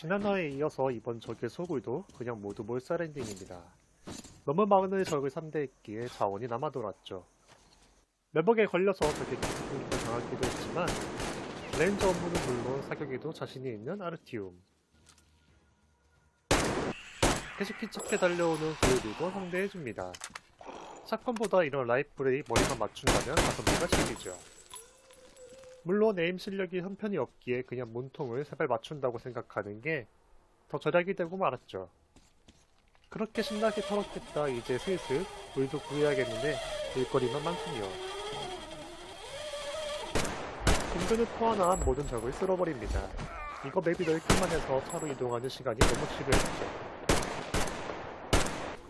지난화에 이어서 이번 적의 소굴도 그냥 모두 몰살 엔딩입니다. 너무 많은 적을 상대했기에 자원이 남아 돌았죠. 매복에 걸려서 적의 기습공격을 당하기도 했지만 레인저 업무는 물론 사격에도 자신이 있는 아르티움. 계속 힘차게 달려오는 그들도 상대해줍니다. 샷건보다 이런 라이플에 머리만 맞춘다면 가성비가 챙기죠. 물론 에임 실력이 한편이 없기에 그냥 문통을 세발 맞춘다고 생각하는 게 더 절약이 되고 말았죠. 그렇게 신나게 털었겠다 이제 슬슬 물도 구해야겠는데 일거리만 많군요. 인근을 포함한 모든 적을 쓸어버립니다. 이거 맵이 넓기만 해서 차로 이동하는 시간이 너무 지루했죠.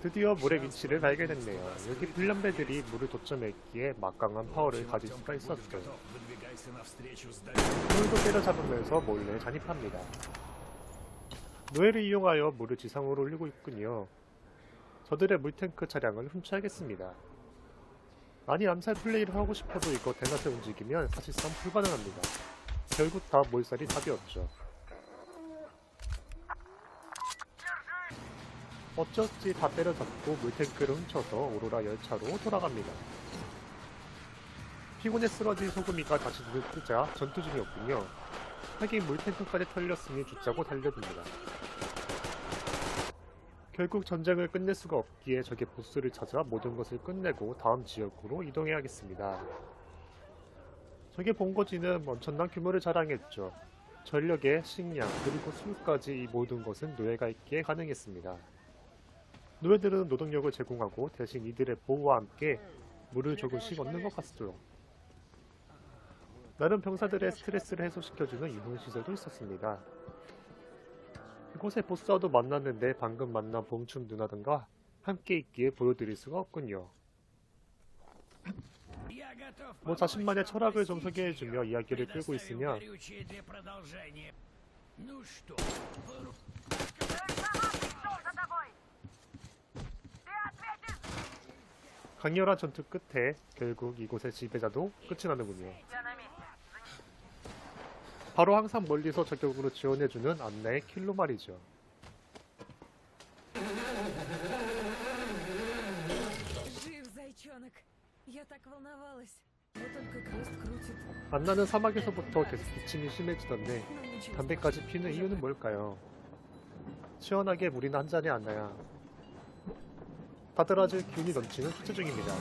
드디어 물의 위치를 발견했네요. 여기 불량배들이 물을 도점했기에 막강한 파워를 가질 수가 있었어요. 물도 때려잡으면서 몰래 잔입합니다. 노예를 이용하여 물을 지상으로 올리고 있군요. 저들의 물탱크 차량을 훔쳐야겠습니다. 아니 암살 플레이를 하고 싶어도 이거 대낮에 움직이면 사실상 불가능합니다. 결국 다 몰살이 답이었죠. 어쩌지 다 때려잡고 물탱크를 훔쳐서 오로라 열차로 돌아갑니다. 피곤에 쓰러진 소금이가 다시 눈을 뜨자 전투 중이었군요. 하긴 물탱크까지 털렸으니 죽자고 달려듭니다. 결국 전쟁을 끝낼 수가 없기에 적의 보스를 찾아 모든 것을 끝내고 다음 지역으로 이동해야겠습니다. 적의 본거지는 엄청난 규모를 자랑했죠. 전력에 식량 그리고 술까지 이 모든 것은 노예가 있기에 가능했습니다. 노예들은 노동력을 제공하고 대신 이들의 보호와 함께 물을 조금씩 얻는 것 같죠. 나름 병사들의 스트레스를 해소시켜주는 유흥시설도 있었습니다. 이곳에 보스와도 만났는데 방금 만난 봉춤 누나등과 함께 있기에 보여드릴 수가 없군요. 뭐 자신만의 철학을 좀 소개해주며 이야기를 끌고 있으면 강렬한 전투 끝에 결국 이곳의 지배자도 끝이 나는군요. 바로 항상 멀리서 적격으로 지원해주는 안내의 킬로 말이죠. 안나는 사막에서부터 계속 기침이 심해지던데 담배까지 피는 이유는 뭘까요? 시원하게 물이나 한 잔이 안 나야 바드라즈 기운이 넘치는 축제 중입니다.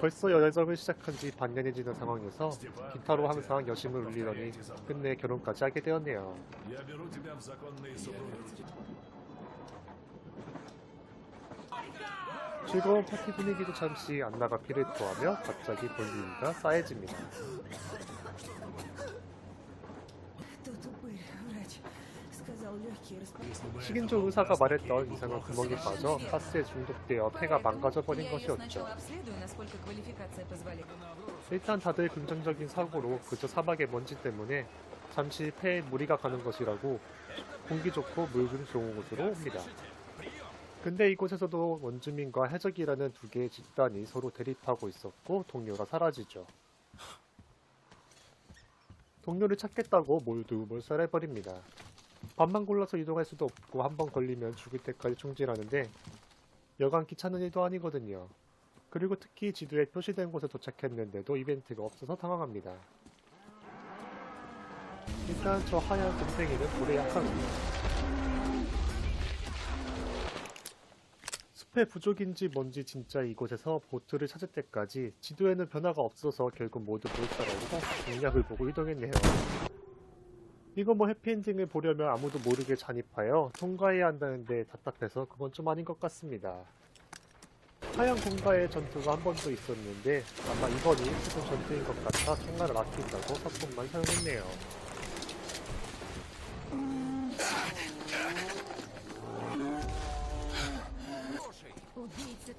벌써 연애설을 시작한 지 반년이 지난 상황에서 기타로 항상 여심을 울리더니 끝내 결혼까지 하게 되었네요. 즐거운 파티 분위기도 잠시 안나가 피를 토하며 갑자기 볼륨이 쌓여집니다. 식인조 의사가 말했던 이상한 구멍이 빠져 가스에 중독되어 폐가 망가져버린 것이었죠. 일단 다들 긍정적인 사고로 그저 사막의 먼지 때문에 잠시 폐에 무리가 가는 것이라고 공기 좋고 물좀 좋은 곳으로 옵니다. 근데 이곳에서도 원주민과 해적이라는 두 개의 집단이 서로 대립하고 있었고 동료가 사라지죠. 동료를 찾겠다고 모두 몰살해버립니다. 밥만 골라서 이동할 수도 없고 한 번 걸리면 죽을 때까지 총질하는데 여간 귀찮은 일도 아니거든요. 그리고 특히 지도에 표시된 곳에 도착했는데도 이벤트가 없어서 당황합니다. 일단 저 하얀 곰탱이는 불에 약하군요. 숲의 부족인지 뭔지 진짜 이곳에서 보트를 찾을 때까지 지도에는 변화가 없어서 결국 모두 몰살하고 공략을 보고 이동했네요. 이거 뭐 해피엔딩을 보려면 아무도 모르게 잔입하여 통과해야 한다는데 답답해서 그건 좀 아닌 것 같습니다. 하얀 공가의 전투가 한번더 있었는데 아마 이번이 최종 전투인 것 같아 총알을 아낀다고 사건만 사용했네요.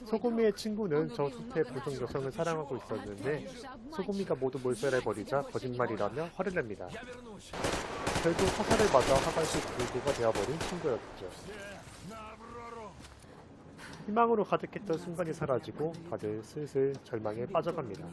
소금이의 친구는 저 숲의 보통 여성을 사랑하고 있었는데 소금이가 모두 몰살해버리자 거짓말이라며 화를 냅니다. 결국 화살을 맞아 화관식 불구가 되어버린 친구였죠. 희망으로 가득했던 순간이 사라지고 다들 슬슬 절망에 빠져갑니다.